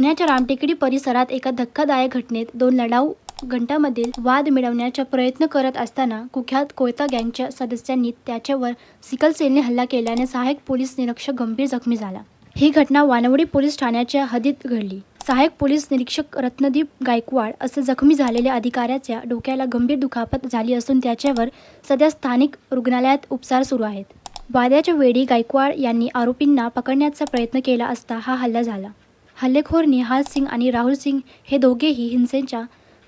पुण्याच्या रामटेकडी परिसरात एका धक्कादायक घटनेत दोन लढाऊ घंटामधील वाद मिळवण्याचा प्रयत्न करत असताना कुख्यात कोयता गँगच्या सदस्यांनी त्याच्यावर सिकलसेलने हल्ला केल्याने सहाय्यक पोलीस निरीक्षक गंभीर जखमी झाला. ही घटना वानवडी पोलीस ठाण्याच्या हद्दीत घडली. सहाय्यक पोलीस निरीक्षक रत्नदीप गायकवाड असे जखमी झालेल्या अधिकाऱ्याच्या डोक्याला गंभीर दुखापत झाली असून त्याच्यावर सध्या स्थानिक रुग्णालयात उपचार सुरू आहेत. वाद्याच्या वेळी गायकवाड यांनी आरोपींना पकडण्याचा प्रयत्न केला असता हा हल्ला झाला. हल्लेखोर निहाल सिंग आणि राहुल सिंग हे दोघेही हिंसेचा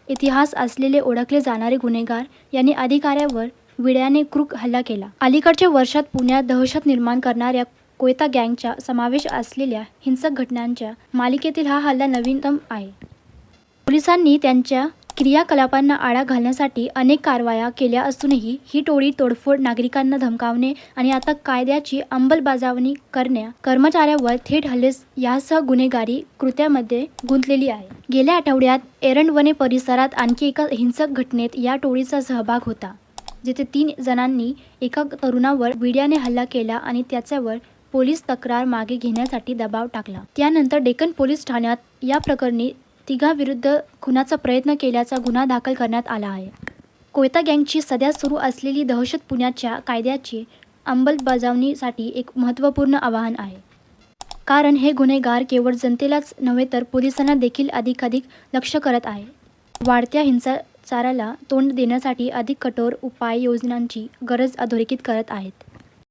इतिहास असलेले ओळखले जाणारे गुन्हेगार. यांनी अधिकाऱ्यावर विड्याने क्रूक हल्ला केला. अलीकडच्या वर्षात पुण्यात दहशत निर्माण करणाऱ्या कोयता गँगचा समावेश असलेल्या हिंसक घटनांच्या मालिकेतील हा हल्ला नवीनतम आहे. पोलिसांनी त्यांच्या क्रियाकलापांना आळा घालण्यासाठी अनेक कारवाया केल्या असूनही ही टोळी तोडफोड नागरिकांना धमकावणे आणि आता कायद्याची अंमलबजावणी करण्या कर्मचाऱ्यावर थेट हल्ले यासह गुन्हेगारी कृत्यामध्ये गुंतलेली आहे. गेल्या आठवड्यात एरंडवने परिसरात आणखी एका हिंसक घटनेत या टोळीचा सहभाग होता जिथे तीन जणांनी एका तरुणावर विड्याने हल्ला केला आणि त्याच्यावर पोलीस तक्रार मागे घेण्यासाठी दबाव टाकला. त्यानंतर डेक्कन पोलीस ठाण्यात या प्रकरणी तिघाविरुद्ध खुनाचा प्रयत्न केल्याचा गुन्हा दाखल करण्यात आला आहे. कोयता गँगची सध्या सुरू असलेली दहशत पुण्याच्या कायद्याची अंमलबजावणीसाठी एक महत्त्वपूर्ण आवाहन आहे. कारण हे गुन्हेगार केवळ जनतेलाच नव्हे तर पोलिसांना देखील अधिकाधिक लक्ष करत आहे. वाढत्या हिंसाचाराला तोंड देण्यासाठी अधिक कठोर उपाययोजनांची गरज अधोरेखित करत आहेत.